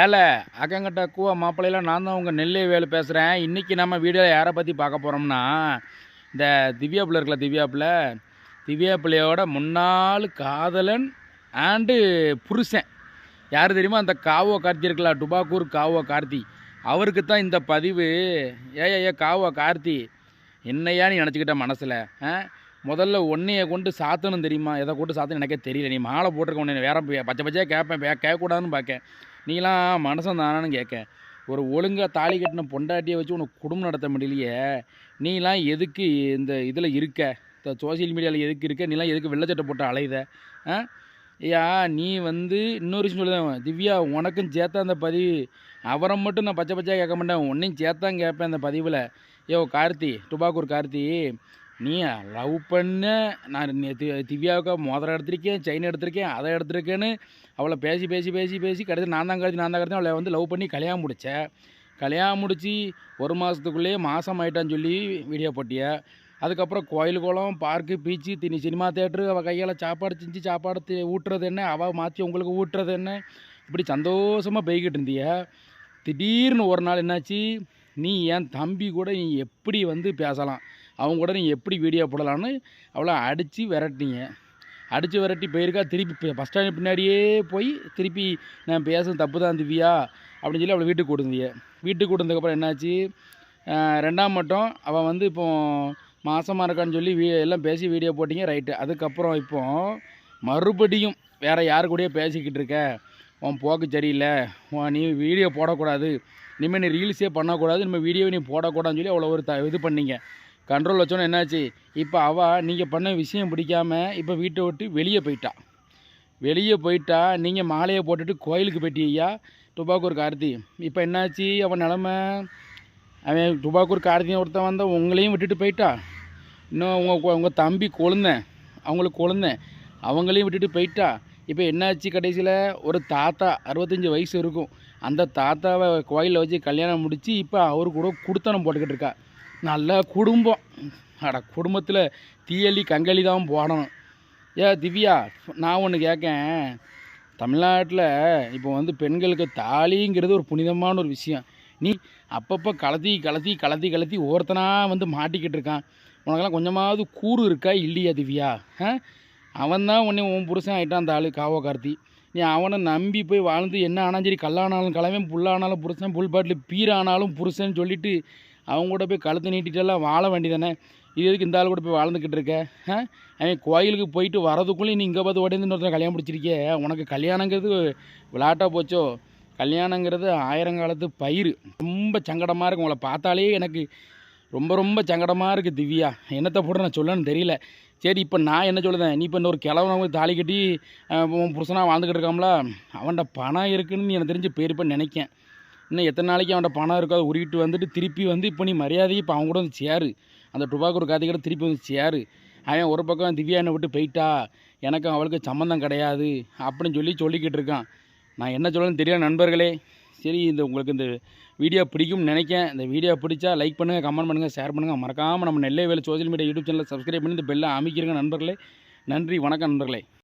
ஏல அக்கங்கிட்ட கூவா மாப்பிள்ளையில நான் தான் உங்கள் நெல்லை வேலு பேசுகிறேன் இன்றைக்கி நம்ம வீடியோவில் யாரை பற்றி பார்க்க போகிறோம்னா இந்த திவ்யா பிள்ளை இருக்குல்ல திவ்யா பிள்ளை. திவ்யா பிள்ளையோட முன்னாள் காதலன் ஆண்டு புருஷன். யார் தெரியுமா? அந்த காவோ கார்த்தி இருக்குல்ல டுபாக்கூர் காவோ கார்த்தி. அவருக்கு தான் இந்த பதிவு. ஏ ஏ காவோ கார்த்தி. என்னையா நீ நினச்சிக்கிட்ட மனசில்? ஆ? முதல்ல ஒன்றையை கொண்டு சாத்தணும் தெரியுமா? எதை கொண்டு சாத்தணும் எனக்கே தெரியல. நீ மாலை போட்டிருக்க உன்னை வேற பச்சை பச்சையாக கேட்பேன் கேட்கக்கூடாதுன்னு பார்க்கேன். நீலாம் மனசன் தானான்னு கேட்க. ஒரு ஒழுங்காக தாலி கட்டின பொண்டாட்டியை வச்சு உனக்கு குடும்பம் நடத்த முடியலையே. நீலாம் எதுக்கு இந்த இதில் இருக்க? இந்த சோசியல் மீடியாவில் எதுக்கு இருக்க? நீலாம் எதுக்கு வெள்ளச்சட்டை போட்டு அலையுத? ஆ? ஐயா நீ வந்து இன்னொரு விஷயம் சொல்லுதான். திவ்யா உனக்கும் சேர்த்தா அந்த பதிவு. அவரை மட்டும் நான் பச்சை பச்சையாக கேட்க மாட்டேன். உன்னையும் சேர்த்தான் கேட்பேன் அந்த பதிவில். ஐயோ கார்த்தி டுபாக்கூர் கார்த்தி. நீ லவ் பண்ண. நான் தி- திவ்யாவுக்கு மோதிரம் எடுத்திருக்கேன் செயின் எடுத்திருக்கேன் அதை எடுத்திருக்கேன்னு அவளை பேசி பேசி பேசி பேசி கடைசி நான் தான் கருதி நான் தான் கருதி அவளை வந்து லவ் பண்ணி கல்யாணம் முடித்தேன் கல்யாணம் முடித்து ஒரு மாதத்துக்குள்ளேயே மாதம் ஆயிட்டான்னு சொல்லி வீடியோ போட்டிய? அதுக்கப்புறம் கோயில் குளம் பார்க்கு பீச்சு தினி சினிமா தேட்ரு அவள் கையால் சாப்பாடு செஞ்சு சாப்பாடு ஊட்டுறது என்ன? அவள் மாற்றி உங்களுக்கு ஊட்டுறது என்ன? இப்படி சந்தோஷமாக போய்கிட்டு இருந்திய? திடீர்னு ஒரு நாள் என்னாச்சு? நீ என் தம்பி கூட நீ எப்படி வந்து பேசலாம்? அவங்க கூட நீங்கள் எப்படி வீடியோ போடலான்னு அவ்வளோ அடித்து விரட்டினீங்க. அடித்து விரட்டி போயிருக்கா திருப்பி பஸ் ஸ்டாண்ட் பின்னாடியே போய் திருப்பி நான் பேசுறது தப்பு தான் திவ்யா அப்படின்னு சொல்லி அவளை வீட்டுக்கு கொடுந்தீங்க வீட்டுக்கு கொடுத்ததுக்கப்புறம் என்னாச்சு? ரெண்டாம் மட்டும் அவன் வந்து இப்போ மாசமாக இருக்கான்னு சொல்லி வீ எல்லாம் பேசி வீடியோ போட்டிங்க ரைட்டு அதுக்கப்புறம் இப்போ மறுபடியும் வேறு யாரு கூடயோ பேசிக்கிட்டு இருக்க? உன் போக்கு சரியில்லை. உன் நீ வீடியோ போடக்கூடாது. இனிமேல் நீ ரீல்ஸே பண்ணக்கூடாது. இனிமேல் வீடியோ நீ போடக்கூடாதுன்னு சொல்லி அவ்வளோ ஒரு த இது பண்ணிங்க. கண்ட்ரோல் வச்சோன்னே என்னாச்சு? இப்போ அவள் நீங்கள் பண்ண விஷயம் பிடிக்காம இப்போ வீட்டை விட்டு வெளியே போயிட்டா. வெளியே போயிட்டா நீங்கள் மாலையை போட்டுட்டு கோயிலுக்கு போயிட்டீயா துபாக்கூர் கார்த்தி. இப்போ என்னாச்சு? அவன் நிலமை அவன் டுபாக்கூர் கார்த்தியை ஒருத்தன் வந்தால் உங்களையும் விட்டுட்டு போயிட்டா. இன்னும் உங்கள் உங்கள் தம்பி கொழுந்தேன் அவங்களுக்கு கொழுந்தேன் அவங்களையும் விட்டுட்டு போயிட்டா. இப்போ என்னாச்சு கடைசியில்? ஒரு தாத்தா அறுபத்தஞ்சி வயசு இருக்கும். அந்த தாத்தாவை கோயிலில் வச்சு கல்யாணம் முடித்து இப்போ அவரு கூட குடுத்தனம் போட்டுக்கிட்டு இருக்கா. நல்ல குடும்பம். அட குடும்பத்தில் தீயலி கங்கலி தான் போடணும். ஏ திவ்யா நான் ஒன்று கேட்கேன் தமிழ்நாட்டில் இப்போ வந்து பெண்களுக்கு தாலிங்கிறது ஒரு புனிதமான ஒரு விஷயம். நீ அப்பப்போ கலத்தி கலத்தி கலத்தி கலத்தி ஒருத்தனாக வந்து மாட்டிக்கிட்டு இருக்கான். உனக்கெல்லாம் கொஞ்சமாவது கூறு இருக்கா இல்லையா திவ்யா? ஆ? அவன் தான் உன்னை உன் புருஷன் ஆகிட்டான் அந்த ஆளு காவோ கார்த்தி. நீ அவனை நம்பி போய் வாழ்ந்து என்ன ஆனாலும் சரி கல்லானாலும் கலவன் புல்லானாலும் புருஷன் புல் பாட்டில் பீரானாலும் புருஷன் சொல்லிட்டு அவங்க கூட போய் கழுத்து நீட்டிட்டெல்லாம் வாழ வேண்டியதானே? இது எதுக்கு இந்த ஆள் கூட போய் வாழ்ந்துக்கிட்டு இருக்க? அவன் கோயிலுக்கு போயிட்டு வரதுக்குள்ளே நீ இங்கே பார்த்து உடனே இன்னொருத்தர் கல்யாணம் பிடிச்சிருக்கே உனக்கு கல்யாணங்கிறது விளாட்டாக போச்சோ? கல்யாணங்கிறது ஆயிரங்காலத்து பயிர் ரொம்ப சங்கடமாக இருக்கு. உங்களை பார்த்தாலே எனக்கு ரொம்ப ரொம்ப சங்கடமாக இருக்குது திவ்யா. என்னத்தை போட நான் சொல்லணும்னு தெரியல. சரி இப்போ நான் என்ன சொல்லுதேன் நீ இப்போ இன்னொரு கிழவன் தாலி கட்டி புருஷனாக வாழ்ந்துக்கிட்டு இருக்காம்ல? அவன்கிட்ட பணம் இருக்குன்னு எனக்கு தெரிஞ்சு பேர் இப்போ நினைக்கேன். இன்னும் எத்தனை நாளைக்கு அவன்கிட்ட பணம் இருக்கோ அதை உருகிட்டு வந்துட்டு திருப்பி வந்து இப்போ நீ மரியாதையை இப்போ அவங்க கூட வந்து சேரு. அந்த டுபாக்கூர் காத்திக்கிட்ட திருப்பி வந்து சேரு. அவன் ஒரு பக்கம் திவ்யா என்னை விட்டு போயிட்டா எனக்கும் அவளுக்கு சம்மந்தம் கிடையாது அப்படின்னு சொல்லி சொல்லிக்கிட்டு இருக்கான். நான் என்ன சொல்லணும்னு தெரியல நண்பர்களே. சரி இந்த உங்களுக்கு இந்த வீடியோ பிடிக்கும்னு நினைக்கேன் இந்த வீடியோ பிடிச்சா லைக் பண்ணுங்கள் கமெண்ட் பண்ணுங்கள் ஷேர் பண்ணுங்கள் மறக்காமல் நம்ம நெல்லை வேலை சோஷியல் மீடியா யூடியூப் சேனலில் சப்ஸ்கிரைப் பண்ணி இந்த பெல்லை அமைக்கிறங்க நண்பர்களே. நன்றி வணக்கம் நண்பர்களே.